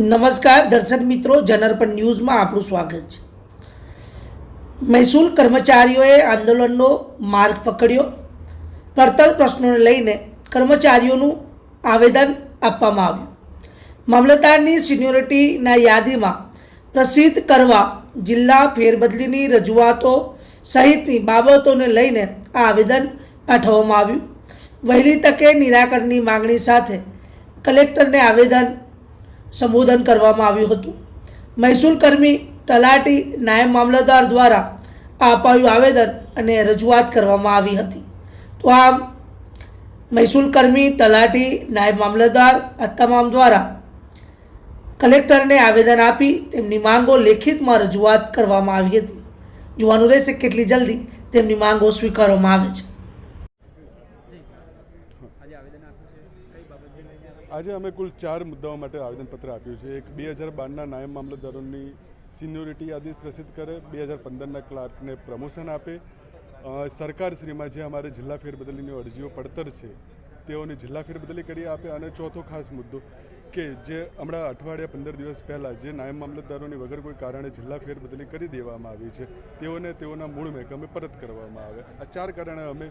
નમસ્કાર, દર્શક મિત્રો, જનરપણ ન્યૂઝમાં આપણું સ્વાગત છે. મહેસૂલ કર્મચારીઓએ આંદોલનનો માર્ગ પકડ્યો. પડતર પ્રશ્નોને લઈને કર્મચારીઓનું આવેદન આપવામાં આવ્યું. મામલતદારની સિન્યોરિટીના યાદીમાં પ્રસિદ્ધ કરવા જિલ્લા ફેરબદલીની રજૂઆતો સહિતની બાબતોને લઈને આ આવેદન પાઠવવામાં આવ્યું. વહેલી તકે નિરાકરણની માંગણી સાથે કલેક્ટરને આવેદન સંબોધન કરવામાં આવ્યું હતું. મહેસૂલ કર્મી તલાટી નાયબ મામલતદાર દ્વારા આ અપાયું આવેદન અને રજૂઆત કરવામાં આવી હતી. તો આ મહેસૂલ કર્મી તલાટી નાયબ મામલતદાર આ તમામ દ્વારા કલેક્ટરને આવેદન આપી તેમની માંગો લેખિતમાં રજૂઆત કરવામાં આવી હતી. જોવાનું રહેશે કેટલી જલ્દી તેમની માંગો સ્વીકારવામાં આવે છે. આજે અમે કુલ ચાર મુદ્દાઓ માટે આવેદનપત્ર આપ્યું છે. એક, બે હજાર બારના નાયબ મામલતદારોની સિન્યોરિટી યાદી પ્રસિદ્ધ કરે. બે હજાર પંદરના ક્લાર્કને પ્રમોશન આપે. સરકારશ્રીમાં જે અમારે જિલ્લા ફેરબદલીની અરજીઓ પડતર છે, તેઓની જિલ્લા ફેરબદલી કરી આપે. અને ચોથો ખાસ મુદ્દો કે જે હમણાં અઠવાડિયા પંદર દિવસ પહેલાં જે નાયબ મામલતદારોની વગર કોઈ કારણે જિલ્લા ફેરબદલી કરી દેવામાં આવી છે, તેઓને તેઓના મૂળ મહેકમે પરત કરવામાં આવે. આ ચાર કારણે અમે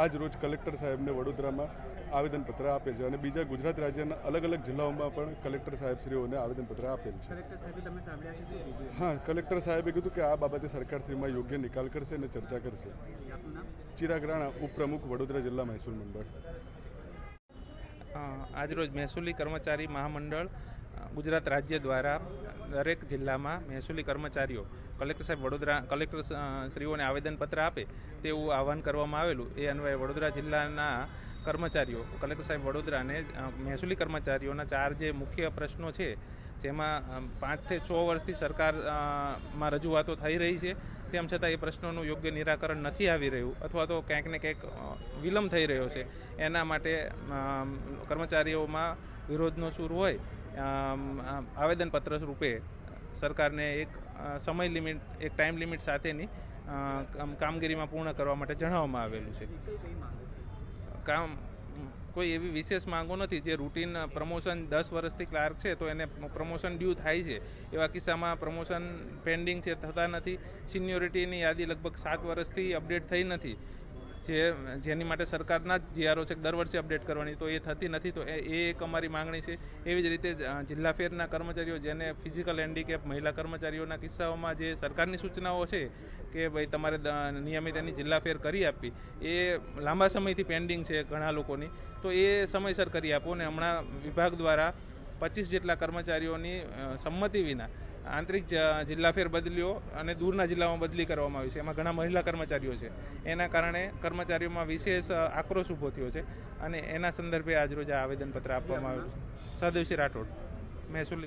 આજ રોજ કલેક્ટર સાહેબને વડોદરામાં આવેદનપત્ર આપેલ છે અને બીજા ગુજરાત રાજ્યના અલગ અલગ જિલ્લાઓમાં પણ કલેક્ટર સાહેબશ્રીઓને આવેદનપત્ર આપેલ છે. કલેક્ટર સાહેબે તમે સાંભળ્યા છે શું કીધું? હા કલેક્ટર સાહેબે કીધું કે આ બાબતે સરકારશ્રીમાં યોગ્ય નિકાલ કરશે અને ચર્ચા કરશે. ચિરાગ રાણા ઉપપ્રમુખ વડોદરા જિલ્લા મહેસૂલ મંડળ. આજરોજ મહેસૂલી કર્મચારી મહામંડળ ગુજરાત રાજ્ય દ્વારા દરેક જિલ્લામાં મહેસૂલી કર્મચારીઓ, કલેક્ટર સાહેબ વડોદરા, કલેક્ટર શ્રીઓને આવેદનપત્ર આપે તેવું આહવાન કરવામાં આવેલું. એ અન્વયે વડોદરા જિલ્લાના કર્મચારીઓ, કલેક્ટર સાહેબ વડોદરાને મહેસૂલી કર્મચારીઓના ચાર જે મુખ્ય પ્રશ્નો છે, જેમાં પાંચથી છ વર્ષથી સરકારમાં રજૂઆતો થઈ રહી છે. તેમ છતાં એ પ્રશ્નોનું યોગ્ય નિરાકરણ નથી આવી રહ્યું અથવા તો ક્યાંક ને ક્યાંક વિલંબ થઈ રહ્યો છે. એના માટે કર્મચારીઓમાં વિરોધનો સૂર હોય આવેદનપત્ર રૂપે સરકારને એક સમય લિમિટ, એક ટાઈમ લિમિટ સાથેની કામગીરીમાં પૂર્ણ કરવા માટે જણાવવામાં આવેલું છે. કામ, કોઈ એવી વિશેષ માંગો નથી જે રૂટીન પ્રમોશન દસ વર્ષથી ક્લાર્ક છે તો એને પ્રમોશન ડ્યુ થાય છે. એવા કિસ્સામાં પ્રમોશન પેન્ડિંગ છે થતા નથી. સિનિયોરિટીની યાદી લગભગ સાત વર્ષથી અપડેટ થઈ નથી. જે, જેની માટે સરકારના જ જીઆરઓ છે, દર વર્ષે અપડેટ કરવાની, તો એ થતી નથી, તો એ એક અમારી માંગણી છે. એવી જ રીતે જિલ્લા ફેરના કર્મચારીઓ જેને ફિઝિકલ હેન્ડીકેપ મહિલા કર્મચારીઓના કિસ્સાઓમાં જે સરકારની સૂચનાઓ છે કે ભાઈ તમારે નિયમિત એની જિલ્લા ફેર કરી આપવી, એ લાંબા સમયથી પેન્ડિંગ છે ઘણા લોકોની. તો એ સમયસર કરી આપો ને હમણાં વિભાગ દ્વારા પચીસ જેટલા કર્મચારીઓની સંમતિ વિના આંતરિક જિલ્લા ફેરબદલીઓ અને દૂરના જિલ્લામાં બદલી કરવામાં આવી છે. એમાં ઘણા મહિલા કર્મચારીઓ છે. એના કારણે કર્મચારીઓમાં વિશેષ આક્રોશ ઊભો થયો છે. અને એના સંદર્ભે આજરોજ આ આવેદનપત્ર આપવામાં આવ્યું છે. સહદેવસિંહ રાઠોડ, મહેસૂલી